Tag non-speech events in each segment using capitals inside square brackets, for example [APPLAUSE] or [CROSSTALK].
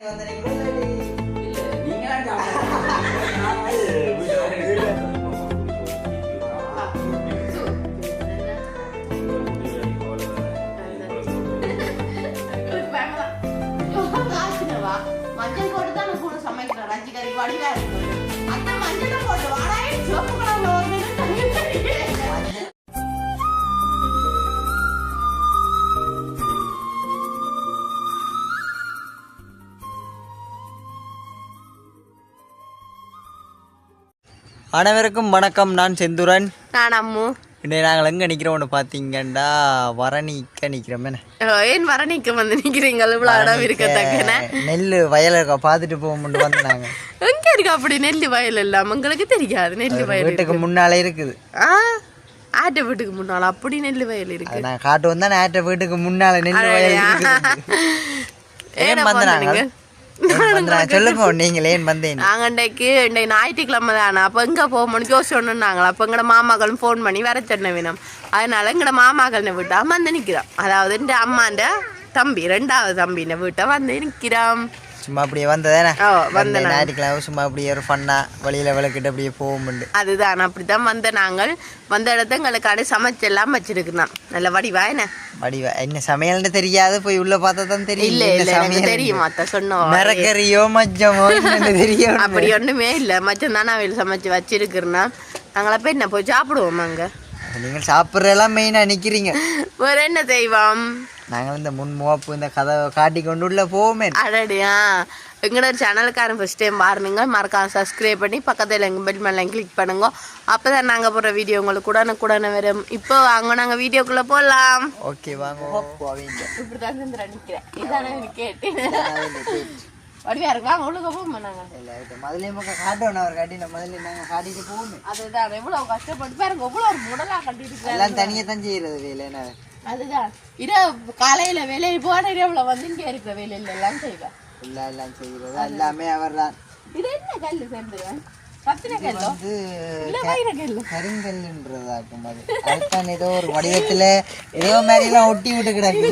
மஞ்சள் அனைவருக்கும் வணக்கம். நான் செந்துரன். நான் அம்மு. இன்றைய நாங்கள் எங்கே நிற்கிறோம்னு பார்த்தீங்கன்னா வரணிக்க நிற்கிறோமே ஏன் வரணிக்கு வந்து நிக்கிறீங்க இவ்வளவு இடம் இருக்கத்தக்கன நெல் வயல இருக்க? பார்த்துட்டு போகும்போது வந்து நாங்கள் எங்க இருக்கு அப்படி நெல்லு வயல் எல்லாம்? உங்களுக்கு தெரியாது நெல்லு வயல் வீட்டுக்கு முன்னாலே இருக்குது. ஆ? ஆட்டு வீட்டுக்கு முன்னால அப்படி நெல்லு வயல் இருக்கு. நான் காட்டு வந்தா நேற்ற வீட்டுக்கு முன்னால நெல் வயல் ஏன் ஏன்னா நாங்கள் நாங்கள் சொல்லுங்க நீங்கள் ஏன் வந்தேன் நாங்க இன்றைக்கு இன்றைக்கு ஞாயிற்றுக்கிழமை தானே அப்போ எங்கே போகணும்னு யோசிச்சோன்னாங்களா அப்போ எங்கட மாமாக்களும் ஃபோன் பண்ணி வர சொன்ன வேணும் அதனால எங்கட மாமாக்கள் விட்டா வந்து நிற்கிறோம் அதாவது அம்மாண்ட தம்பி ரெண்டாவது தம்பின வீட்டை வந்து நிற்கிறோம் சும்மா அப்படியே வந்ததானே? வந்த. ஞாயிற்றுக்கிழமை சும்மா அப்படியே ஒரு ஃபன்னா வழியில் விளக்கிட்டு அப்படியே போகும்போது அதுதான் அப்படிதான் வந்த நாங்கள். வந்த இடத்த எங்களுக்கான சமைச்செல்லாம் வச்சிருக்கிறோம் நல்ல வடிவா என்ன? வடிவா. என்ன சமையல்னு தெரியாது போய் உள்ள பார்த்தா தான் தெரியும். இல்ல இல்ல எனக்கு. தெரியும் அத்த சொன்னோம் மிரக்கறியோ என்னன்னு தெரியும். அப்படி ஒண்ணுமே இல்ல. மச்சம் தானே அவள் சமைச்சு வச்சிருக்கிறோன்னா. நாங்கள போய் என்ன போய் சாப்பிடுவோம் அங்க? நீங்கள் சாப்பிட்றதெல்லாம் மெயினாக நிற்கிறீங்க வேற என்ன செய்வோம் நாங்கள் இந்த முன் முகப்பு இந்த கதவை காட்டி கொண்டு உள்ள போவோமே. அடடியா. எங்களோட சேனலுக்காரன் ஃபஸ்ட் டைம் பாருங்க மறக்காம சப்ஸ்கிரைப் பண்ணி பக்கத்தில் எங்கள் பெல் மேலே கிளிக் பண்ணுங்க. அப்போ தான் நாங்கள் போடுற வீடியோ உங்களுக்கு உடனுக்குடனே வரும். இப்போ வாங்க நாங்கள் வீடியோக்குள்ளே போகலாம் ஓகே வாங்க. போவீங்க இப்படி தான் நிற்கிறேன் இதானே கேட்டு. [LAUGHS] வடிவா இருக்கு. வாங்க ஒழுங்க போமா நாங்கள் முதல்ல பக்கம் காட்டணும். அவர் காட்டி நம்ம முதல்ல நாங்கள் காட்டிட்டு போவோமே. அதுதான் எவ்வளோ கஷ்டப்பட்டு பாருங்க. எவ்வளோ ஒரு முடலாக கட்டிட்டு எல்லாம் தனியாக தான் செய்யறது வேலை என்ன? அதுதான். இரவு காலையில வேலையை போன இரவுல வந்து இங்க இருக்கிற வேலையில எல்லாம் செய்வேன் எல்லாம் எல்லாம் செய்யறது எல்லாமே அவர் தான் இது என்ன கல்லு சேர்ந்துருவேன் இல்ல கருங்கல்ன்றதாக்கும் அது. அதுதான் ஏதோ ஒரு வடிவத்துல ஏதோ மாதிரி எல்லாம் ஒட்டி விட்டு கிடக்கு.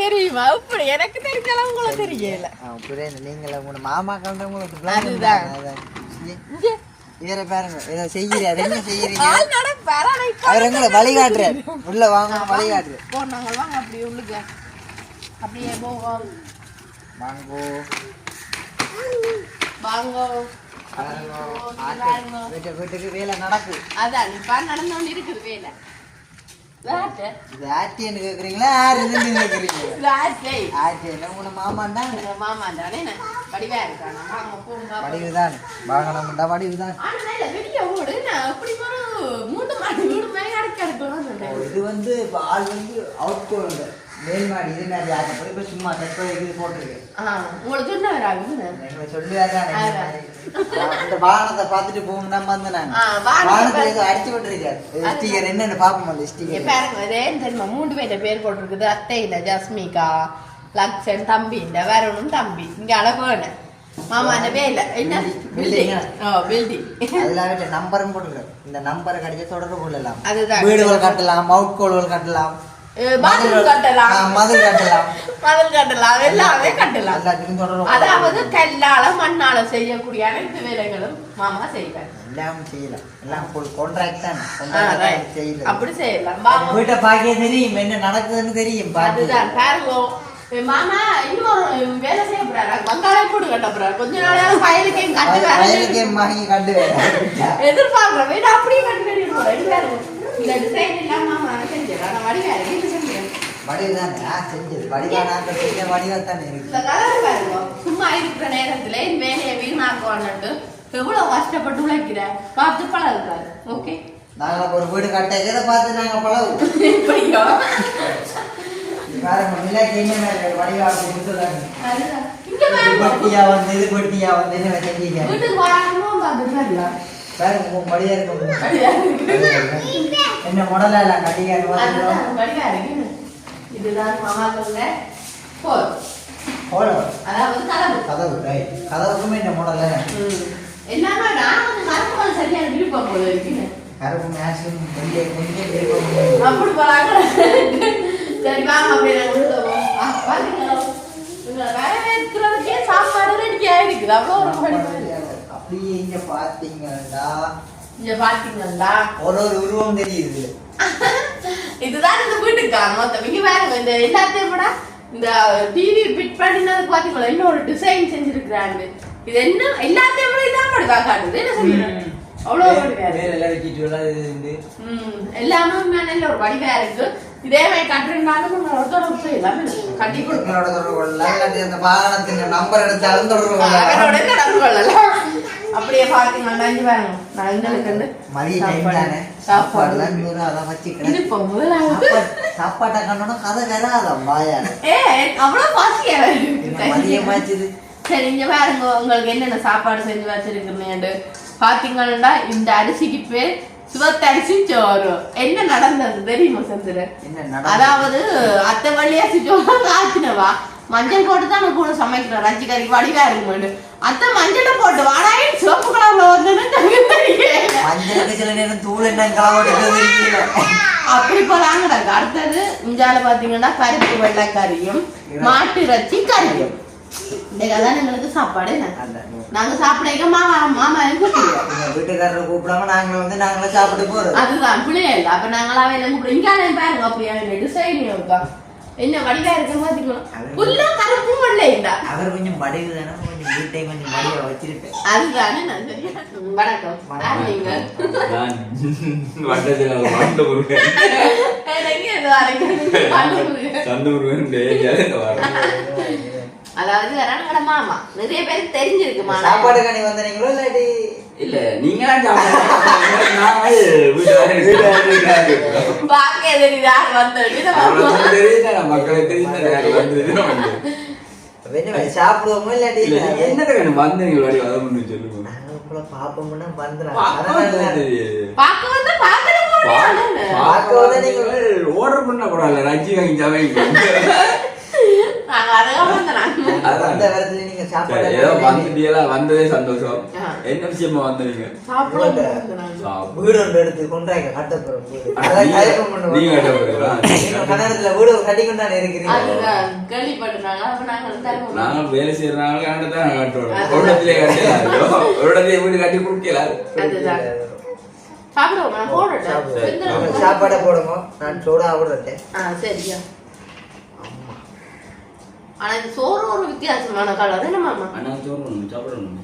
தெரியுமா? இப்படி எனக்கு தெரிஞ்சாலும் உங்களுக்கு தெரியல. ஆ, புரியல நீங்கள உங்க மாமா கண்டவங்களுக்கு அதுதான். வேற பாருங்க. ஏதோ செய்யறீங்க என்ன செய்யறீங்க? அவர் எங்களை வழிகாட்டுறாரு உள்ள வாங்க வழிகாட்டுறாரு வாங்க அப்படியே உள்ளுக்க. அப்படியே போவோம் வாங்கோ வீட்டுக்கு வேலை நடக்குது அதான் இப்ப நடந்தோன்னு இருக்குது வேலை. ஆட்டியன்னு கேக்குறீங்களா? யார் இதுன்னு கேக்குறீங்க? ஆட்டியன் உங்க மாமான் தான் எங்க மாமா தானே வடிவா இருக்கானா வாங்க போங்க வடிவு தான் வாகனம்டா வடிவு தான் ஆனா இல்ல, வெளிய ஓடு. நான் அப்படி மூணு மாடி வீடு எடுக்கணும் இது வந்து ஆள் வந்து அவுட் மேல் மாடி இது மாதிரி ஆக்கப்படி இப்ப சும்மா தற்போது இது போட்டிருக்கு. உங்களுக்கு சொன்ன வராங்க எங்களை சொல்லுவாரு இந்த வாகனத்தை பார்த்துட்டு வாகனத்தை வாகனத்தை ஏதோ அடிச்சு விட்டுருக்காரு ஸ்டிக்கர் என்னன்னு பாப்போம் அந்த ஸ்டிக்கர் பாருங்க ரேன் தெரியுமா மூணு பேர்ட்ட பேர் போட்டிருக்குது. அத்தை இல்ல ஜஸ்மிகா லக்ஷன் தம்பி இந்த வேறொன்னும் தம்பி. இங்க அழகான மாமா அந்த வேல. என்ன? ஆ? ஓ பில்டிங் வீட்டு நம்பரும் போட்டுருக்கு இந்த நம்பரை கடிச்ச தொடர்பு கொள்ளலாம். அதுதான். வீடுகள் கட்டலாம் அவுட் கோல்கள் கட்டலாம். பாத்ரூம் கட்டலாம். மதில் கட்டலாம். மதில் கட்டலாம். எல்லாமே கட்டலாம். அதாவது கல்லால மண்ணால செய்யக்கூடிய அனைத்து வேலைகளும் மாமா செய்வார். எல்லாம் செய்யலாம். எல்லாம் ஃபுல் கான்ட்ராக்ட் தான். செய்யலாம் அப்படி செய்யலாம். வீட்டை பார்க்க தெரியும். என்ன நடக்குதுன்னு தெரியும். அதுதான். பாருங்க. மாமா இன்னொரு வேலை செய்ய போறாரு. வந்தாலே போடு கட்ட போறாரு. கொஞ்ச நாளாவது வயலுக்கு எங்க கட்டு வய- வேற வயலுக்கே வாங்கி கண்டு எதிர்பார்க்கிறேன் வீடு அப்படியே கட்டி போறேன் பாருங்க இந்த டிசைன் எல்லாம் மாமா செஞ்சிடறேன் ஆனா வடி வேற வீட்டு செஞ்சேன் வடிவுதான் செஞ்சது வடிவா நான் செஞ்ச வடிவா தானே இருக்கு. சும்மா இருக்கிற நேரத்துல என் வேலையை எவ்வளவு கஷ்டப்பட்டு உழைக்கிறேன். பார்த்து பழகுறாரு. ஓகே நாங்க ஒரு வீடு கட்ட இதை பார்த்து நாங்க பழகுவோம்? இப்படியோ பாருங்க மிலாக்கு என்ன வடிவா அப்படி பாருங்க. பட்டியா வந்து இது பட்டியா வந்து என்ன செஞ்சீங்க வீட்டுக்கு வரணும் பார்த்து பாருலாம் பாருங்க உங்க வடிவா இருக்கும் என்ன முடலா இல்ல இதுதான் மாமாக்கள போர் போல அதாவது கலவு கதவு ரைட் கதவுக்குமே என்ன முடல என்னன்னா நான் வந்து மரப்புகள் சரியான விருப்பம் போல இருக்கேன் கருப்பு மேக்ஸிம் வெளியே கொஞ்சம் விருப்பம் அப்படி போறாங்க சரி வாங்க அப்படியே நாங்க உள்ள போவோம். ஆ, பாருங்க. உங்களை வரவேற்கிறது இருக்குது அவ்வளோ ஒரு இருக்குது. அப்படியே இங்க பாத்தீங்கன்னா இங்க பாத்தீங்களா ஒரு ஒரு உருவம் தெரியுது. [LAUGHS] இதுதான் இந்த வீட்டுக்கா? மொத்தம் இங்க பாருங்க இந்த எல்லாத்தையும் கூட இந்த டிவி பிட் பண்ணினதுக்கு பாத்தீங்களா? இன்னொரு டிசைன் செஞ்சிருக்கிறாங்க இது என்ன? எல்லாத்தையும் விட இதான் படிவா காட்டுது. என்ன வேற எல்லாம் வச்சுட்டு எல்லாம் இது வந்து. ம், எல்லாமே நல்ல ஒரு வடிவா இருக்கு. இதே மாதிரி கட்டுறதுனாலும் தொடர்பு எல்லாமே கட்டி கொடுக்கணும் தொடர்பு கொள்ளலாம். அந்த வாகனத்தின் நம்பர் எடுத்தாலும் தொடர்பு கொள்ளலாம். அப்படியே பாத்தீங்கன்னா நான் எங்களுக்கு வந்து மதிய டைம் தானே? சாப்பாடு. சாப்பாடுலாம் நூறு அதான் வச்சு இது இப்போ சாப்பாட்டை கண்டோன்னா கதை வராதான் வாயால ஏ அவ்வளவு பாசியா மதியமாச்சுது சரி இங்க பாருங்க உங்களுக்கு என்னென்ன சாப்பாடு செஞ்சு வச்சிருக்கீங்கன்னு பாத்தீங்கன்னா இந்த அரிசிக்கு பேர் சிவத்தரிசி சோறு. என்ன நடந்தது தெரியுமா சந்திரன்? அதாவது அத்தை வழியாசி சோறு ஆச்சினவா மஞ்சள் போட்டு தான் நான் கூட சமைக்கிறேன் ரஞ்சி கறி வடிவா இருக்குமெண்டு அத்தை மஞ்சளை போட்டு வாடாய் சிவப்பு கலர்ல வந்ததுன்னு மஞ்சளுக்கு சில நேரம் தூள் என்ன அப்படி போலாங்கிறாங்க அடுத்தது இஞ்சால பாத்தீங்கன்னா பருப்பு வெள்ளைக்கறியும் மாட்டு இறைச்சி கறியும். இன்னைக்கு அதான் எங்களுக்கு சாப்பாடு. நாங்க சாப்பிட மாமா மாமா வீட்டுக்காரரை கூப்பிடாம நாங்க வந்து நாங்களே சாப்பிட்டு போறோம் அதுதான் பிள்ளைய இல்லை. அப்ப நாங்களாவே எல்லாம் கூப்பிடுவோம். இங்கே பாருங்க அப்படியா இருக்கா. என்ன வடிவா இருக்கு பாத்தீங்களா புல்லா கருப்பும் வெள்ளைண்டா அவர் கொஞ்சம் மடிவு தானே கொஞ்சம் வீட்டையும் கொஞ்சம் வச்சிருப்பேன் அதுதானே நான் வணக்கம். நான் வட்டத்தில் வண்ட முருகன் சந்த முருகன் வரேன் அதாவது மாமா. நிறைய பேருக்கு தெரிஞ்சிருக்கு மாமா சாப்பாடு கனி வந்தீங்களோ இல்லாட்டி இல்ல நீங்க வந்து வந்து சாப்பிடுவோமோ இல்லாட்டி முன்னு சொல்லுங்க பாப்போம்னா வந்து வந்தா நீங்க ஆர்டர் பண்ண கூடாது ரஜி வாங்கி வந்து நாங்க அதான். நீங்க சாப்பாடு ஏதோ வந்துட்டீங்களா வந்ததே சந்தோஷம். என்ன விஷயமா வந்தீங்க. வீடு ஒன்று எடுத்து கொண்டாங்க நீங்க- கட்ட போறீங்களா? கன்னடத்துல வீடு கட்டி கொண்டாடி இருக்கிறீங்க. அதுதான் கேள்விப்பட்டிருந்தாங்க. அப்ப நாங்க தருவோம் நாங்க வேலை செய்யறனால தான் கட்டுறோம். ஒரு இடத்துலயே கட்டலாம் ஒரு இடத்துல வீடு கட்டி கொடுக்கல. சாப்பாடை போடுங்க நான் சூடா விடுறேன் சரியா ஆனா இது சோறு ஒரு வித்தியாசமான கலர் என்ன மாமா அண்ணா சோறு சாப்பிடணும்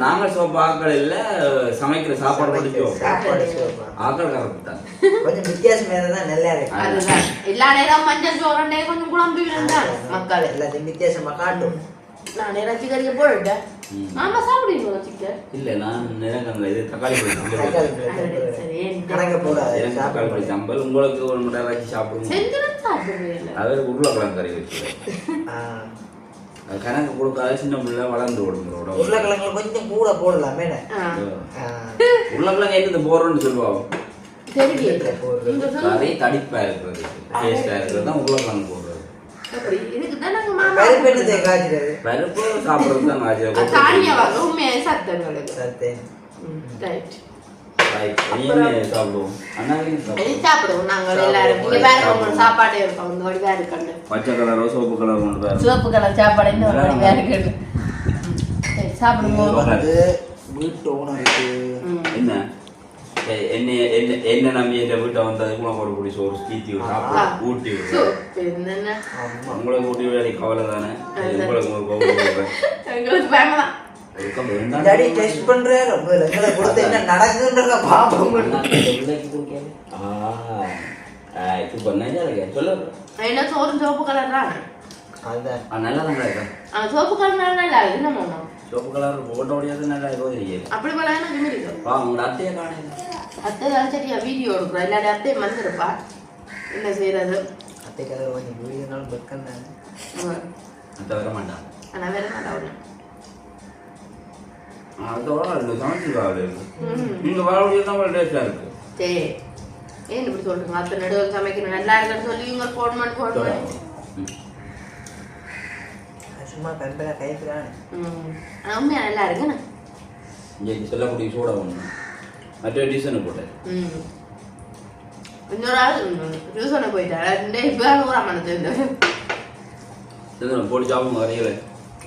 நாங்க ஆக்கள் இல்ல சமைக்கிற சாப்பாடு மட்டும் சோப்பு சாப்பாடு சிவப்பு ஆக்கள் கரெக்ட் தான் கொஞ்சம் வித்தியாசம் தான் நல்லா இருக்கு. எல்லா நேரம் மஞ்சள் சோறுண்டே கொஞ்சம் குழம்பு விழுந்தான் மக்கள். எல்லாத்தையும் வித்தியாசமா காட்டும். நான் இறைச்சி கறியை போட்டுட்டேன். மாமா சாப்பிடுவீங்களா சிக்கன் இல்ல நான் இது தக்காளி கணக்க போடாது. தக்காளி பொடி சம்பல் உங்களுக்கு ஒரு முட்டை வச்சு சாப்பிடுவீங்க அவர் உருளைக்கிழங்கு கறி வச்சு கணக்கு கொடுக்காத சின்ன பிள்ளை வளர்ந்து விடுங்களோட உருளைக்கிழங்குல கொஞ்சம் கூட போடலாமே உருளைக்கிழங்கு என்னது போறோம்னு சொல்லுவாங்க சொல்லுங்க. கறி தடிப்பா இருக்கிறது டேஸ்டா இருக்கிறது தான் உருளைக்கிழங்கு போடுறது. பருப்பு சாப்பிட்றது. தான் அது தானிய வகை சாப்பிடுவோம். சாப்பிடுவோம். சாப்பிடுவோம். நாங்கள் எல்லாரும் இங்க பாருங்க உங்களுக்கு சாப்பாடு இருக்கும் இந்த வடிவா இருக்கண்டு பச்சை கலரோ கொண்டு கலர் சாப்பாடு இந்த இருக்கண்டு சரி சாப்பிடுவோம். வந்து வீட்டு ஓனருக்கு. என்ன? ஏய், என்ன என்ன என்ன நம்பி என் வீட்டை வந்தது உனக்கு ஒரு குடி சோறு கீத்தி விடு, ஊட்டி விடு. சூப்பு உங்களுக்கு ஊட்டி விட கவலை தானே? அதுதான். உங்களுக்கு அதுக்கு. டெஸ்ட் பண்றாரு எங்களை கொடுத்து என்ன நடக்குதுன்றத பாப்போம். இது பண்ணா இல்லையா? சொல்லு. என்ன சோறு சிவப்பு கலர்? தான் அதுதான் நல்லா தான் இருக்கா ஆ சிவப்பு கலர் நல்லா இருக்கு என்ன மாமா? சிவப்பு கலர் போட்ட முடியாது நல்லா இருக்கோ தெரியாது அப்படி போல எனக்கு இருக்கு வா உங்களோட அத்தையை காணையில அத்தை தான் சரியா வீடியோ எடுக்கிறோம் இல்லாட்டி அத்தை வந்துருப்பா என்ன செய்யறது? அத்தைக்காக கொஞ்சம் வீடியோ நாள் பக்கம் தானே. அத்தை வர மாட்டான் ஆனா வேற மாட்டா ஒண்ணு அதோட ரெண்டு சமைச்சு வாழை. இருக்கு ம். நீங்க வாழ முடியாது தான் டேஸ்டா இருக்கு. சரி ஏன் இப்படி சொல்றீங்க? அத்தை நடுவில் சமைக்கணும். நல்லா இருக்குன்னு சொல்லி இவங்க ஃபோன் பண்ணி ஃபோன் பண்ணி சும்மா கருப்பில் ஆனா உண்மையா நல்லா இருக்குண்ணா இங்கே சொல்லக்கூடிய சூட ஒன்று மற்ற டிசைனு போட்டேன். ம். இன்னொரு ஆள் டியூசனை போயிட்டாரு. ரெண்டே இப்போ நூறாம் மனது சந்திரன் போட்டு சாப்பிடுங்க வரையில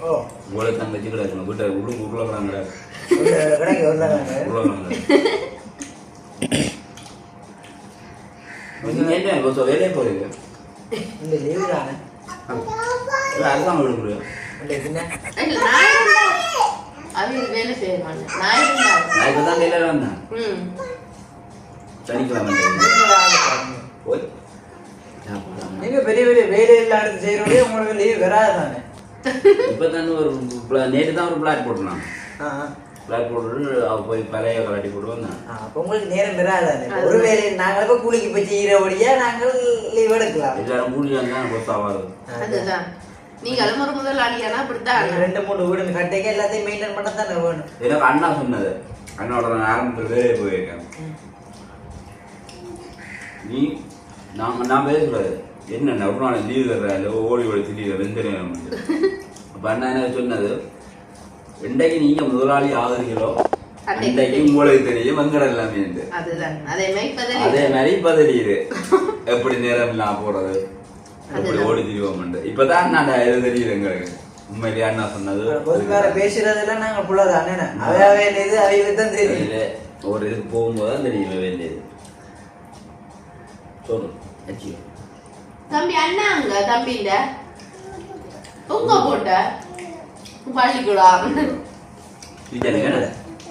ஓ. உங்களுக்கு வீட்டை உள்ள கடைக்கு வருதாங்க வேலையே போறீங்க இந்த லீவு தானே அதுதான் வேலை செய்ய மாட்டேன் நான் இப்போ தான் வேலையில் வந்தேன் சனிக்கிழமை போய் நீங்க பெரிய பெரிய வேலை இல்லாத செய்யறோடே உங்களுக்கு லீவு வராது தானே இப்போ ஒரு நேற்று தான் ஒரு பிளாட் போட்டுனான் ஆ பிளாட் போட்டு அவ போய் பழைய கலாட்டி போட்டு வந்தேன். அப்ப உங்களுக்கு நேரம் வராது தானே ஒரு வேலை நாங்கள் இப்ப கூலிக்கு போய் செய்யறபடியா நாங்கள் லீவ் எடுக்கலாம். எல்லாரும் கூலி வந்தால் பொறுத்து ஆகாது அதுதான் நீங்களும் ஒரு முதலாளியானா அப்படித்தான் நீங்க ரெண்டு மூணு வீடு கட்டைக்கு எல்லாத்தையும் மெயின்டைன் பண்ண தானே வேணும். எனக்கு அண்ணா சொன்னது. அண்ணாவோட நான் ஆரம்பத்தில் வேலையை போயிருக்கேன். நீ நான் நான் பேசக்கூடாது என்ன ஒரு நாள் லீவ் தர்றாரு ஓடி ஓடி திடீர் நேரம் அப்போ அண்ணா என்ன சொன்னது? இன்றைக்கு நீங்க முதலாளி ஆகுறீங்களோ அன்றைக்கு உங்களுக்கு தெரியும் வெங்கடம் எல்லாமே. அதுதான். அதே மாதிரி இப்பதான் அதே மாதிரி இப்ப தெரியுது [LAUGHS] எப்படி நேரம் இல்லாம போறது? எப்படி. ஓடி திரிவோம் இப்பதான் நான் இது தெரியுது எங்களுக்கு. உண்மையிலேயே அண்ணா சொன்னது. பொதுக்கார பேசுறதெல்லாம் நாங்க புள்ள தானே அவையா வேலையது அவைகளுக்கு தான் தெரியும். அதுல ஒரு இதுக்கு போகும்போது தான் தெரியும் வேண்டியது. சொல்லு தம்பி அண்ணா அங்க தம்பிண்ட உங்க போட்ட. பள்ளிக்கூடம்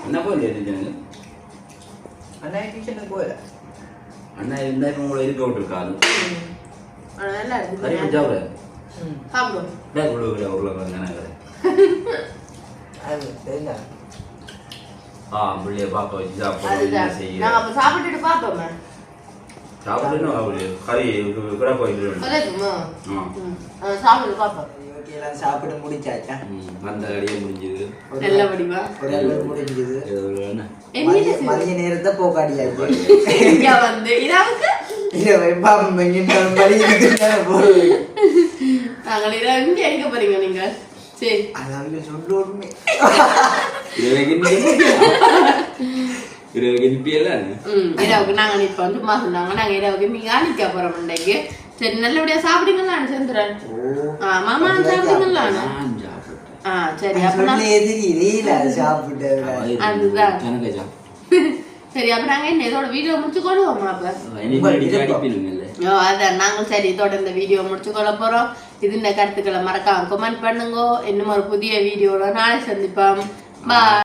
என்ன போய் டீச்சருங்க அண்ணா டியூஷனுக்கு போயில அண்ணா இருந்தா இப்ப உங்களை இருக்க விட்டுருக்காது இருக்கு பஞ்சாப்ல சாப்பிடும் உள்ள உருளைக்கிழங்கு அது ஆ பிள்ளைய வச்சு செய்ய நாங்க அப்ப சாப்பிட்டுட்டு பாப்போமே கறி சாப்பிட்டு பாப்போம் எல்லாம் சாப்பிட்டு முடிச்சாச்சா? வந்த கடையே முடிஞ்சது. ஒரு அளவு முடிஞ்சது. மதிய நேரத்தை போக்காடியாச்சு இங்க வந்து இதாவுக்கு நாங்கள் எடுக்க போறீங்க நீங்க சரி. அது அவங்க சொல்லுவோமே. இருபது இருபது நிப்பியல்ல ம் இரவுக்கு நாங்க இப்ப வந்து சும்மா சொன்னாங்க நாங்க இரவுக்கு மீங்க அணிக்க போறோம் இன்னைக்கு சரி நல்லபடியா சாப்பிடுங்களா சந்திரன் ஆ மாமா சாப்பிடுங்களா நான் சாப்பிட்டேன் ஆ சரி அப்ப சரி அப்ப நாங்க என்ன இதோட வீடியோ முடிச்சு கொள்வோமா அப்ப அதான் நாங்கள் சரி இதோட இந்த வீடியோ முடிச்சு கொள்ள போறோம் இது இந்த கருத்துக்களை மறக்காம கமெண்ட் பண்ணுங்க இன்னும் ஒரு புதிய வீடியோல நாளை சந்திப்போம் பாய்